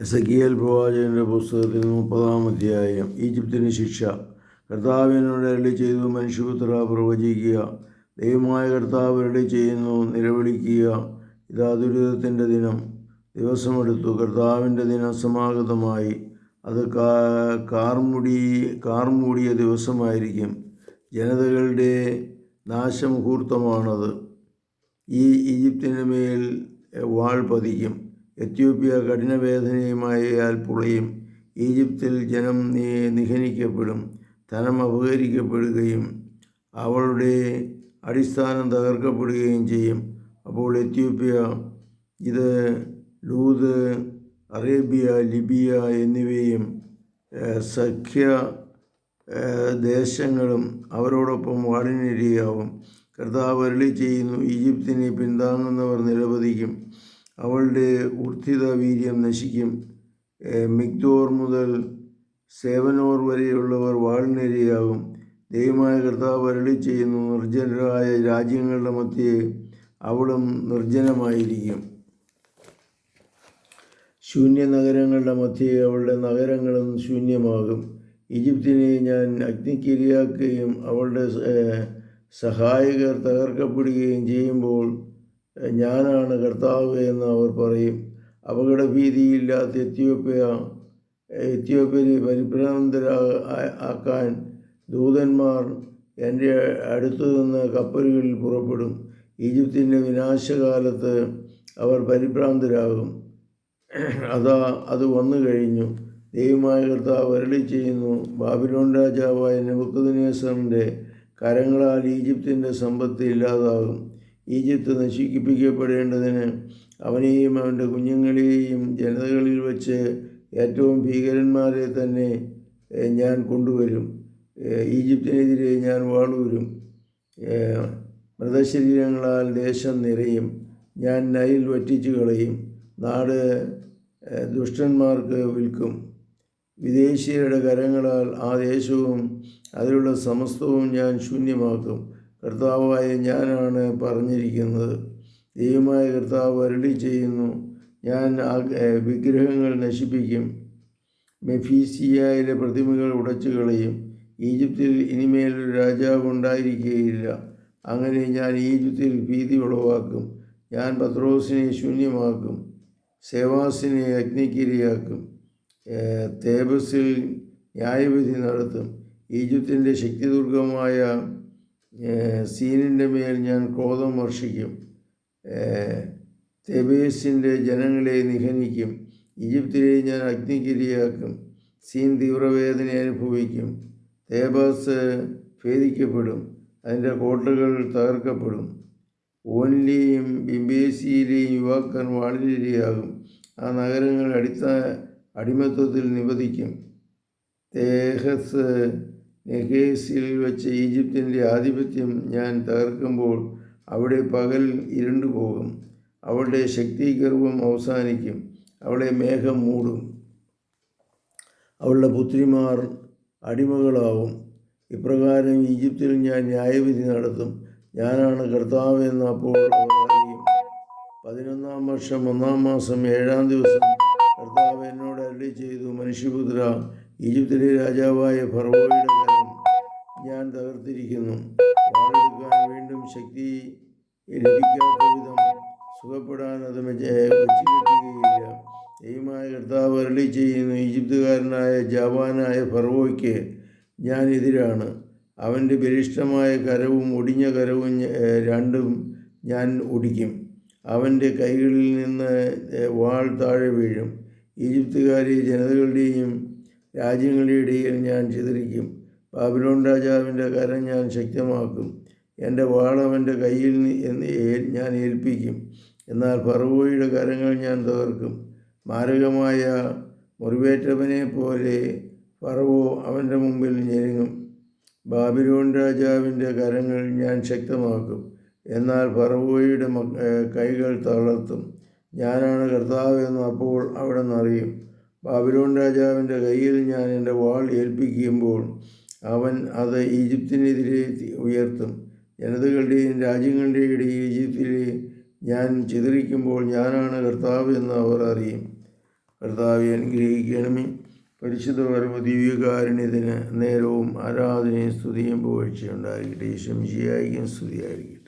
എസക്കിയേൽ പ്രവാചകന്റെ പുസ്തകത്തിൽ മുപ്പതാം അധ്യായം. ഈജിപ്തിന് ശിക്ഷ. കർത്താവിനോട് അരളി ചെയ്തു മനുഷ്യപുത്ര പ്രവചിക്കുക. ദൈവമായ കർത്താവ് അരളി ചെയ്യുന്നു നിലവിളിക്കുക. ഇതാ ദുരിതത്തിന്റെ ദിനം. ദിവസമെടുത്തു. കർത്താവിന്റെ ദിനം സമാഗതമായി. അത് കാർമുടി കാർമൂടിയ ദിവസമായിരിക്കും. ജനതകളുടെ നാശമുഹൂർത്തമാണത്. ഈ ഈജിപ്തിന് മേൽ വാൾ പതിക്കും. എത്യോപ്യ കഠിനവേദനയുമായാൽ പുളയും. ഈജിപ്തിൽ ജനം നിഹനിക്കപ്പെടും ധനം അപഹരിക്കപ്പെടുകയും അവളുടെ അടിസ്ഥാനം തകർക്കപ്പെടുകയും ചെയ്യും. അപ്പോൾ എത്യോപ്യ ഇത് ലൂത് അറേബ്യ ലിബിയ എന്നിവയും സഖ്യ ദേശങ്ങളും അവരോടൊപ്പം വാടിനിരയാവും. കർത്താവ് അരളി ചെയ്യുന്നു ഈജിപ്തിനെ പിന്താങ്ങുന്നവർ നിരവധിക്കും. അവളുടെ ഊർജിത വീര്യം നശിക്കും മിഗ്ദോർ മുതൽ സേവനോർ വരെയുള്ളവർ വാളിനിരയാകും ദൈവമായ കർത്താവ് അരളി ചെയ്യുന്നു നിർജനരായ രാജ്യങ്ങളുടെ മധ്യേ അവളും നിർജനമായിരിക്കും. ശൂന്യ നഗരങ്ങളുടെ മധ്യേ അവളുടെ നഗരങ്ങളും ശൂന്യമാകും. ഈജിപ്തിനെ ഞാൻ അഗ്നിക്കിരയാക്കുകയും അവളുടെ സഹായകർ തകർക്കപ്പെടുകയും ചെയ്യുമ്പോൾ ഞാനാണ് കർത്താവ് എന്ന് അവർ പറയും. അപകടഭീതിയില്ലാത്ത എത്യോപ്യ എത്യോപ്യയെ പരിഭ്രാന്തരാ ആക്കാൻ ദൂതന്മാർ എന്റെ അടുത്തു നിന്ന് കപ്പലുകളിൽ പുറപ്പെടും. ഈജിപ്തിന്റെ വിനാശകാലത്ത് അവർ പരിഭ്രാന്തരാകും. അതാ അത് വന്നു കഴിഞ്ഞു. ദൈവമായ കർത്താവ് വരളി ചെയ്യുന്നു ബാബിലോൺ രാജാവായ നെബുക്കദ്നേസറിന്റെ കരങ്ങളാൽ ഈജിപ്തിന്റെ സമ്പത്ത് ഇല്ലാതാകും. ഈജിപ്ത് നശിപ്പിക്കപ്പെടേണ്ടതിന് അവനെയും അവന്റെ കുഞ്ഞുങ്ങളെയും ജനതകളിൽ വച്ച് ഏറ്റവും ഭീകരന്മാരെ തന്നെ ഞാൻ കൊണ്ടുവരും. ഈജിപ്തിനെതിരെ ഞാൻ വാളൂരും. മൃതശരീരങ്ങളാൽ ദേശം നിറയും. ഞാൻ നൈൽ വറ്റിച്ചു കളയും. നാട് ദുഷ്ടന്മാർക്ക് വിൽക്കും. വിദേശീയരുടെ കരങ്ങളാൽ ആ ദേശവും അതിലുള്ള സമസ്തവും ഞാൻ ശൂന്യമാക്കും. കർത്താവായ ഞാനാണ് പറഞ്ഞിരിക്കുന്നത്. ദൈവമായ കർത്താവ് അരളി ചെയ്യുന്നു. ഞാൻ വിഗ്രഹങ്ങൾ നശിപ്പിക്കും. മെഫീസിയയിലെ പ്രതിമകൾ ഉടച്ചു കളയും ഈജിപ്തിൽ ഇനിമേലൊരു രാജാവ് ഉണ്ടായിരിക്കുകയില്ല. അങ്ങനെ ഞാൻ ഈജിപ്തിൽ ഭീതി ഉളവാക്കും. ഞാൻ പത്രോസിനെ ശൂന്യമാക്കും. സേവാസിനെ അഗ്നിക്കിരയാക്കും. തേബസിൽ ന്യായവിധി നടത്തും. ഈജിപ്തിന്റെ ശക്തിദുർഗമായ സീനിന്റെ മേൽ ഞാൻ ക്രോധം വർഷിക്കും. തെബേസിന്റെ ജനങ്ങളെ നിഹനിക്കും. ഈജിപ്തിലെ ഞാൻ അഗ്നിഗിരിയാക്കും. സീൻ തീവ്രവേദന അനുഭവിക്കും. തേബാസ് ഭേദിക്കപ്പെടും. അതിന്റെ കോട്ടകൾ തകർക്കപ്പെടും. ഓനിലെയും ബിംബേസിയിലെയും യുവാക്കൻ വാളിലിരയാകും ആ നഗരങ്ങൾ അടിത്ത അടിമത്വത്തിൽ നിവധിക്കും. തേഹസ് നെഹേസിൽ വെച്ച് ഈജിപ്തിന്റെ ആധിപത്യം ഞാൻ തകർക്കുമ്പോൾ അവിടെ പകൽ ഇരുണ്ടു പോകും. അവളുടെ ശക്തീകർവം അവസാനിക്കും. അവളെ മേഘം മൂടും. അവളുടെ പുത്രിമാർ അടിമകളാവും. ഇപ്രകാരം ഈജിപ്തിൽ ഞാൻ ന്യായവിധി നടത്തും. ഞാനാണ് കർത്താവ് എന്ന് അപ്പോൾ അറിയും. പതിനൊന്നാം വർഷം ഒന്നാം മാസം ഏഴാം ദിവസം കർത്താവ് എന്നോട് അരളി ചെയ്തു മനുഷ്യപുത്ര ഈജിപ്തിലെ രാജാവായ ഫറവോയുടെ ഞാൻ തകർത്തിരിക്കുന്നു. വാളെടുക്കാൻ വീണ്ടും ശക്തി ലഭിക്കാത്ത വിധം സുഖപ്പെടാൻ അത് വെച്ച് കിട്ടുകയില്ല ദൈവമായ കർത്താവ് അരളി ചെയ്യുന്നു ഈജിപ്തുകാരനായ ജാവാനായ ഫർവോയ്ക്ക് ഞാൻ എതിരാണ്. അവന്റെ ബലിഷ്ടമായ കരവും ഒടിഞ്ഞ കരവും രണ്ടും ഞാൻ ഒടിക്കും. അവന്റെ കൈകളിൽ നിന്ന് വാൾ താഴെ വീഴും. ഈജിപ്തുകാരെ ജനതകളുടെയും രാജ്യങ്ങളുടെ ഇടയിൽ ഞാൻ ചിതറിക്കും. ബാബിലോൺ രാജാവിന്റെ കരം ഞാൻ ശക്തമാക്കും. എന്റെ വാളവന്റെ കയ്യിൽ ഞാൻ ഏൽപ്പിക്കും. എന്നാൽ ഫറവോയുടെ കരങ്ങൾ ഞാൻ തകർക്കും. മാരകമായ മുറിവേറ്റവനെ പോലെ ഫറവോ അവന്റെ മുമ്പിൽ ഞെരുങ്ങും. ബാബിലോൺ രാജാവിന്റെ കരങ്ങൾ ഞാൻ ശക്തമാക്കും. എന്നാൽ ഫറവോയുടെ കൈകൾ തളർത്തും. ഞാനാണ് കർത്താവ് എന്ന് അപ്പോൾ അവിടെ നിന്നറിയും ബാബിലോൺ രാജാവിന്റെ കയ്യിൽ ഞാൻ എന്റെ വാൾ ഏൽപ്പിക്കുമ്പോൾ അവൻ അത് ഈജിപ്തിനെതിരെ ഉയർത്തും. ജനതകളുടെയും രാജ്യങ്ങളുടെയും ഇടയിൽ ഞാൻ ചിതറിക്കുമ്പോൾ ഞാനാണ് കർത്താവ് എന്ന് അവർ അറിയും. കർത്താവ് അനുഗ്രഹിക്കണമേ. പരിശുദ്ധ പരമ ദിവ്യകാരുണ്യത്തിന് നേരവും ആരാധനയും സ്തുതിയും പുകഴ്ചയുണ്ടായിരിക്കട്ടെ ശംശിയായിരിക്കും സ്തുതിയായിരിക്കട്ടെ